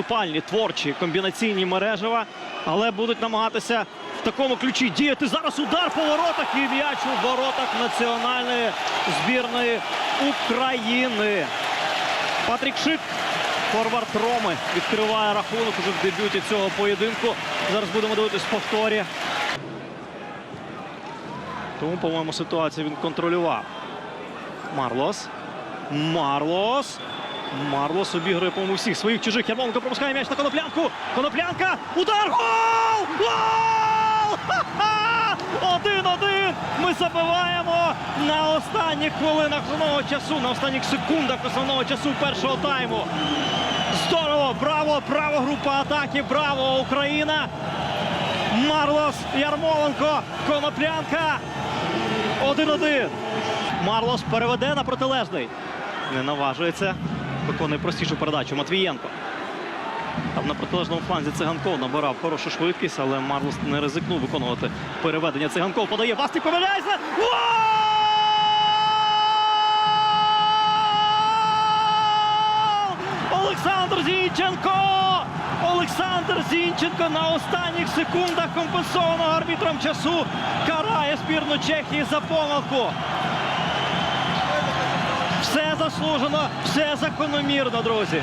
наступальні, творчі, комбінаційні мережева, але будуть намагатися в такому ключі діяти. Зараз удар по воротах і м'яч у воротах національної збірної України. Патрік Шик, форвард Роми, відкриває рахунок уже в дебюті цього поєдинку. Зараз будемо дивитись повторі. Тому, по-моєму, ситуацію він контролював. Марлос. Марлос. Марлос обігрує, по-моєму, всіх своїх чужих. Ярмоленко пропускає м'яч на коноплянку. Коноплянка. Удар! Гол! Гол! Один-один. Ми забиваємо на останніх хвилинах основного часу, на останніх секундах основного часу першого тайму. Здорово! Браво! Браво! Група атаки! Браво! Україна! Марлос Ярмоленко. Коноплянка. 1-1. Марлос переведе на протилежний. Не наважується. Виконує простішу передачу. Матвієнко. Там на протилежному фланзі циганков набирав хорошу швидкість, але Марлос не ризикнув виконувати переведення. Циганков подає. Бастик помиляється. Олександр Зінченко! Олександр Зінченко на останніх секундах компенсованого арбітром часу карає збірну Чехії за помилку. Все заслужено, все закономірно, друзі.